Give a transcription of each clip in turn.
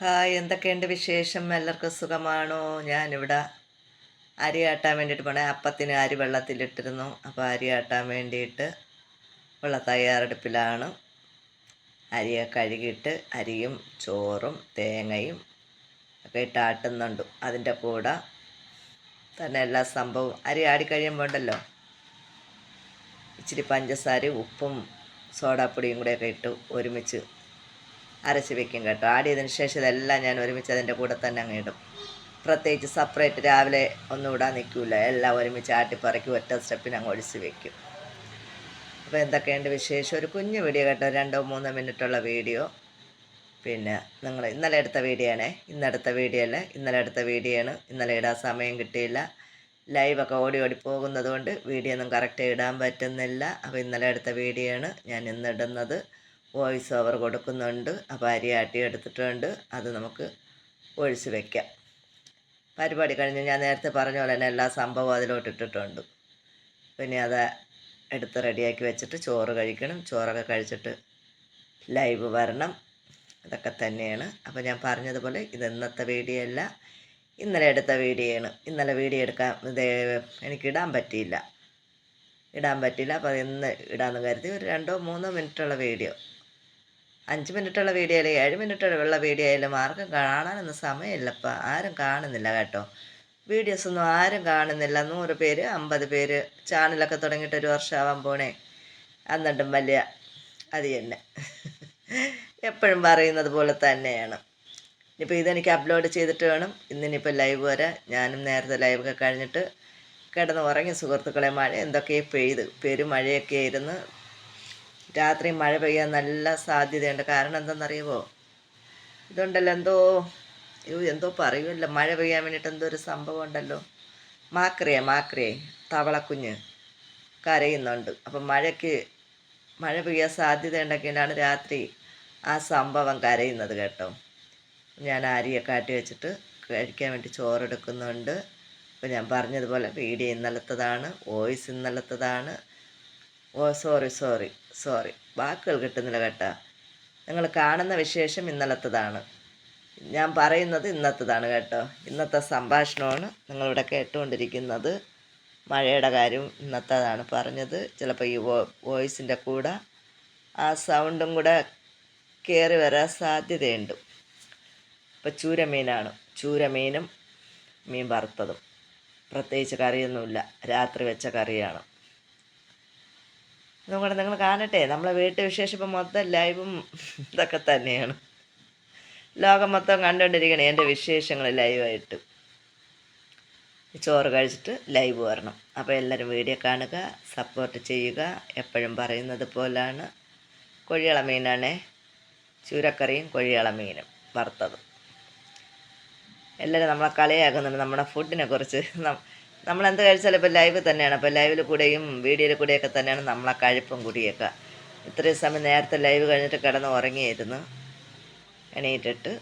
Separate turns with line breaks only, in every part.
Hi എന്തൊക്കെയുണ്ട് വിശേഷം? എല്ലാവർക്കും സുഖമാണോ? ഞാനിവിടെ അരി ആട്ടാൻ വേണ്ടിയിട്ട് പോണേ. അപ്പത്തിന് അരി വെള്ളത്തിലിട്ടിരുന്നു. അപ്പോൾ അരി ആട്ടാൻ വേണ്ടിയിട്ട് ഉള്ള തയ്യാറെടുപ്പിലാണ്. അരിയെ കഴുകിയിട്ട് അരിയും ചോറും തേങ്ങയും ഒക്കെ ഇട്ട് ആട്ടുന്നുണ്ട്. അതിന്റെ കൂടെ തന്നെ എല്ലാ സംഭവവും. അരി ആടിക്കഴിയുമ്പോൾ ഉണ്ടല്ലോ ഇച്ചിരി പഞ്ചസാരയും ഉപ്പും സോഡാപ്പൊടിയും കൂടെയൊക്കെ ഇട്ട് ഒരുമിച്ച് അരച്ച് വെക്കും കേട്ടോ. ആടിയതിന് ശേഷം ഇതെല്ലാം ഞാൻ ഒരുമിച്ച് അതിന്റെ കൂടെ തന്നെ അങ്ങ് ഇടും. പ്രത്യേകിച്ച് സെപ്പറേറ്റ് രാവിലെ ഒന്നും ഇടാൻ നിൽക്കില്ല എല്ലാം ഒരുമിച്ച് ആട്ടിപ്പറക്കി ഒറ്റ സ്റ്റെപ്പിന് അങ്ങ് ഒഴിച്ച് വെക്കും. അപ്പോൾ എന്തൊക്കെയുണ്ട് വിശേഷം? ഒരു കുഞ്ഞു വീഡിയോ കേട്ടോ. രണ്ടോ മൂന്നോ മിനിറ്റുള്ള വീഡിയോ പിന്നെ നിങ്ങൾ ഇന്നലെ എടുത്ത വീഡിയോ ആണേ. ഇന്നെടുത്ത വീഡിയോ അല്ലേ. ഇന്നലെ എടുത്ത വീഡിയോ ആണ്. ഇന്നലെ ഇടാൻ സമയം കിട്ടിയില്ല. ലൈവൊക്കെ ഓടി ഓടി പോകുന്നത് കൊണ്ട് വീഡിയോ ഒന്നും കറക്റ്റ് ഇടാൻ പറ്റുന്നില്ല. അപ്പോൾ ഇന്നലെ എടുത്ത വീഡിയോ ആണ് ഞാൻ ഇന്ന് ഇടുന്നത്. വോയിസ് ഓവർ കൊടുക്കുന്നുണ്ട്. അപ്പോൾ അരി ആട്ടി എടുത്തിട്ടുണ്ട്. അത് നമുക്ക് ഒഴിച്ച് വെക്കാം. പരിപാടി കഴിഞ്ഞ് ഞാൻ നേരത്തെ പറഞ്ഞ പോലെ തന്നെ എല്ലാ സംഭവവും അതിലോട്ട് ഇട്ടിട്ടുണ്ട്. പിന്നെ അത് എടുത്ത് റെഡിയാക്കി വെച്ചിട്ട് ചോറ് കഴിക്കണം. ചോറൊക്കെ കഴിച്ചിട്ട് ലൈവ് വരണം. അതൊക്കെ തന്നെയാണ്. അപ്പോൾ ഞാൻ പറഞ്ഞതുപോലെ ഇത് ഇന്നത്തെ വീഡിയോ അല്ല. ഇന്നലെ എടുത്ത വീഡിയോ ആണ് ഇന്നലെ വീഡിയോ എടുക്കാൻ ഇത് എനിക്ക് ഇടാൻ പറ്റിയില്ല. ഇടാൻ പറ്റിയില്ല. അപ്പോൾ ഇന്ന് ഇടാമെന്ന് കരുതി ഒരു രണ്ടോ മൂന്നോ മിനിറ്റുള്ള വീഡിയോ. അഞ്ച് മിനിറ്റുള്ള വീഡിയോ ആയാലും ഏഴ് മിനിറ്റുള്ള വീഡിയോ ആയാലും ആർക്കും കാണാനൊന്നും സമയമില്ലപ്പോൾ ആരും കാണുന്നില്ല കേട്ടോ. വീഡിയോസ് ഒന്നും ആരും കാണുന്നില്ല. നൂറ് പേര് അമ്പത് പേര് ചാനലൊക്കെ തുടങ്ങിയിട്ട് ഒരു വർഷമാവാൻ പോണേ. എന്നിട്ടും വലിയ അത് തന്നെ. എപ്പോഴും പറയുന്നത് പോലെ തന്നെയാണ്. ഇനിയിപ്പോൾ ഇതെനിക്ക് അപ്ലോഡ് ചെയ്തിട്ട് വേണം. ഇന്നിനിപ്പോൾ ലൈവ് വരാൻ ഞാനും നേരത്തെ ലൈവൊക്കെ കഴിഞ്ഞിട്ട് കിടന്ന് ഉറങ്ങി സുഹൃത്തുക്കളെ മഴ എന്തൊക്കെയോ പെയ്ത് പെരുമഴയൊക്കെ ആയിരുന്നു. രാത്രി മഴ പെയ്യാൻ നല്ല സാധ്യതയുണ്ട്. കാരണം എന്തെന്നറിയുമോ ഇതുണ്ടല്ലോ എന്തോ അയ്യോ എന്തോ പറയുമല്ലോ. മഴ പെയ്യാൻ വേണ്ടിയിട്ട് എന്തോ ഒരു സംഭവം ഉണ്ടല്ലോ. മാക്രിയ മാക്രിയെ തവളക്കുഞ്ഞ് കരയുന്നുണ്ട്. അപ്പം മഴയ്ക്ക് മഴ പെയ്യാൻ സാധ്യത ഉണ്ടെങ്കിലാണ് രാത്രി ആ സംഭവം കരയുന്നത് കേട്ടോ. ഞാൻ അരിയൊക്കെ ആട്ടി വെച്ചിട്ട് കഴിക്കാൻ വേണ്ടി ചോറെടുക്കുന്നുണ്ട്. അപ്പോൾ ഞാൻ പറഞ്ഞതുപോലെ വീഡിയോ ഇന്നലത്തതാണ് വോയിസ് ഇന്നലത്തതാണ്. ഓ സോറി സോറി സോറി വാക്കുകൾ കിട്ടുന്നില്ല കേട്ടോ. നിങ്ങൾ കാണുന്ന വിശേഷം ഇന്നലത്തതാണ്. ഞാൻ പറയുന്നത് ഇന്നത്തതാണ് കേട്ടോ. ഇന്നത്തെ സംഭാഷണമാണ് നിങ്ങളിവിടെ കേട്ടുകൊണ്ടിരിക്കുന്നത്. മഴയുടെ കാര്യം ഇന്നത്തതാണ് പറഞ്ഞത്. ചിലപ്പോൾ ഈ വോയിസിന്റെ കൂടെ ആ സൗണ്ടും കൂടെ കയറി വരാൻ സാധ്യതയുണ്ട്. ഇപ്പോൾ ചൂരമീനാണ്. ചൂരമീനും മീൻ വറുത്തതും. പ്രത്യേകിച്ച് കറിയൊന്നുമില്ല. രാത്രി വെച്ച കറിയാണ്. അതുകൊണ്ട് നിങ്ങൾ കാണട്ടെ. നമ്മളെ വീട്ടു വിശേഷം ഇപ്പം മൊത്തം ലൈവും ഇതൊക്കെ തന്നെയാണ്. ലോകം മൊത്തം കണ്ടുകൊണ്ടിരിക്കണേ എന്റെ വിശേഷങ്ങൾ ലൈവായിട്ട് ചോറ് കഴിച്ചിട്ട് ലൈവ് വരണം. അപ്പോൾ എല്ലാവരും വീഡിയോ കാണുക സപ്പോർട്ട് ചെയ്യുക. എപ്പോഴും പറയുന്നത് പോലാണ്. കൊഴിയള മീനാണേ. ചൂരക്കറിയും കൊഴിയള മീനും വറുത്തതും. എല്ലാവരും നമ്മളെ കളിയാക്കുന്നുണ്ട്. നമ്മുടെ ഫുഡിനെ കുറിച്ച്. നമ്മൾ എന്ത് കഴിച്ചാലും ഇപ്പോൾ ലൈവ് തന്നെയാണ്. അപ്പോൾ ലൈവിൽ കൂടെയും വീഡിയോയിൽ കൂടെയൊക്കെ തന്നെയാണ് നമ്മളെ കഴിപ്പും കുടിയൊക്കെ. ഇത്രയും സമയം നേരത്തെ ലൈവ് കഴിഞ്ഞിട്ട് കിടന്ന് ഉറങ്ങിയിരുന്നു എണീറ്റിട്ട്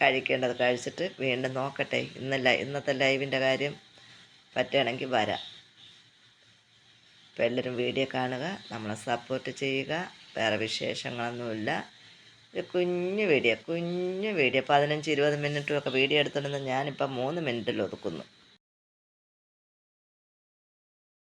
കഴിക്കേണ്ടത് കഴിച്ചിട്ട് വീണ്ടും നോക്കട്ടെ. ഇന്നല്ല ഇന്നത്തെ ലൈവിന്റെ കാര്യം പറ്റുകയാണെങ്കിൽ വരാം. അപ്പോൾ എല്ലാവരും വീഡിയോ കാണുക നമ്മളെ സപ്പോർട്ട് ചെയ്യുക. വേറെ വിശേഷങ്ങളൊന്നുമില്ല. ഒരു കുഞ്ഞു വീഡിയോ കുഞ്ഞു വീഡിയോ പതിനഞ്ച് ഇരുപത് മിനിറ്റും ഒക്കെ വീഡിയോ എടുത്തിട്ടുണ്ടെന്ന് ഞാനിപ്പോൾ മൂന്ന് മിനിറ്റിൽ ഒതുക്കുന്നു.